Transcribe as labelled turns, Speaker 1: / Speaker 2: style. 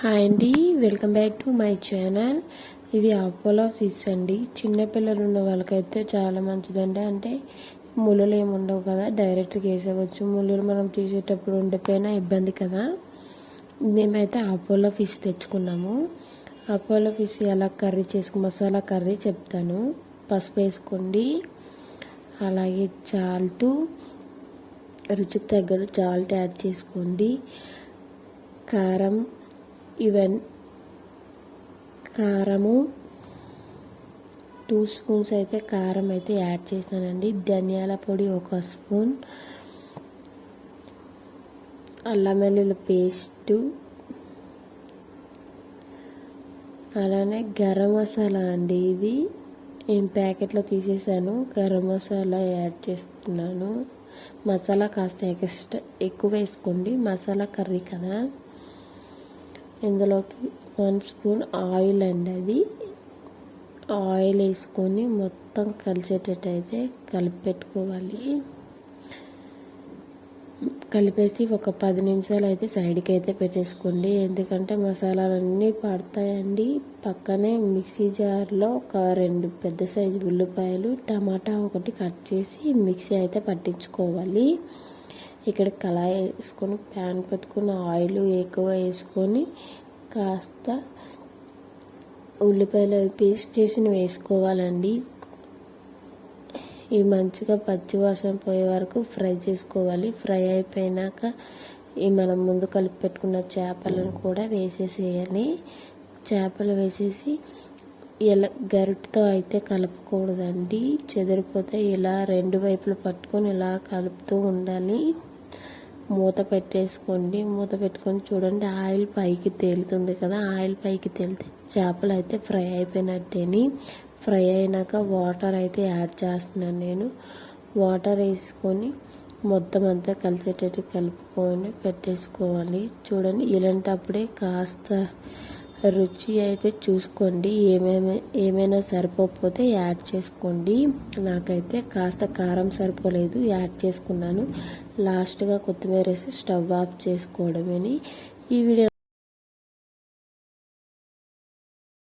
Speaker 1: Hi అండి welcome back to my channel. ఇది Apollo fish అండి. చిన్నపిల్లలు ఉన్న వాళ్ళకైతే చాలా మంచిదండి. అంటే ముళ్ళలు ఏమి ఉండవు కదా డైరెక్ట్గా వేసేవచ్చు ముళ్ళలు మనం తీసేటప్పుడు ఉండిపోయినా ఇబ్బంది కదా. మేమైతే అపోలో ఫిష్ తెచ్చుకున్నాము. అపోలో ఫిష్ ఎలా కర్రీ చేసుకు మసాలా కర్రీ చెప్తాను. పసుపు వేసుకోండి. అలాగే చాల్టు రుచికి తగ్గట్టు చాల్ట్ యాడ్ చేసుకోండి. కారం ఈవెన్ కారము. టూ స్పూన్స్ అయితే కారం అయితే యాడ్ చేశానండి. ధనియాల పొడి ఒక స్పూన్. అల్లం వెల్లుల్లి పేస్టు. అలానే గరం మసాలా అండి ఇది. నేను ప్యాకెట్లో తీసేసాను. గరం మసాలా యాడ్ చేస్తున్నాను. మసాలా కాస్త ఎక్స్ట్రా ఎక్కువ వేసుకోండి. మసాలా కర్రీ కదా. ఇందులోకి వన్ స్పూన్ ఆయిల్ అండి అది. ఆయిల్ వేసుకొని మొత్తం కలిసేటట్టు అయితే కలిపి పెట్టుకోవాలి కలిపేసి ఒక పది నిమిషాలు అయితే సైడ్కి అయితే పెట్టేసుకోండి. ఎందుకంటే మసాలాలన్నీ పడతాయండి. పక్కనే మిక్సీ జార్లో ఒక రెండు పెద్ద సైజు ఉల్లిపాయలు టమాటా ఒకటి కట్ చేసి మిక్సీ అయితే పట్టించుకోవాలి. ఇక్కడ కళాయి వేసుకొని ప్యాన్ పెట్టుకుని ఆయిల్ ఎక్కువ వేసుకొని కాస్త ఉల్లిపాయలు పేస్ట్ చేసి వేసుకోవాలండి. ఇవి మంచిగా పచ్చివాసన పోయే వరకు ఫ్రై చేసుకోవాలి. ఫ్రై అయిపోయినాక ఈ మనం ముందు కలిపి పెట్టుకున్న చేపలను కూడా వేసేసేయాలి. చేపలు వేసేసి ఇలా గరిటతో అయితే కలపకూడదండి చెదిరిపోతే ఇలా రెండు వైపులు పట్టుకొని ఇలా కలుపుతూ ఉండాలి. మూత పెట్టేసుకోండి. మూత పెట్టుకొని చూడండి ఆయిల్ పైకి తేలుతుంది కదా. ఆయిల్ పైకి తేలితే చేపలు అయితే ఫ్రై అయిపోయినట్టేని. ఫ్రై అయినాక వాటర్ అయితే యాడ్ చేస్తున్నాను నేను. వాటర్ వేసుకొని మొత్తం అంతా కలిసేటట్టు కలుపుకొని పెట్టేసుకోవాలి. చూడండి ఇలాంటప్పుడే కాస్త రుచి అయితే చూసుకోండి. ఏమేమి ఏమైనా సరిపోకపోతే యాడ్ చేసుకోండి. నాకైతే కాస్త కారం సరిపోలేదు యాడ్ చేసుకున్నాను. లాస్ట్గా కొత్తిమీర వేసి స్టవ్ ఆఫ్ చేసుకోవడమని. ఈ వీడియో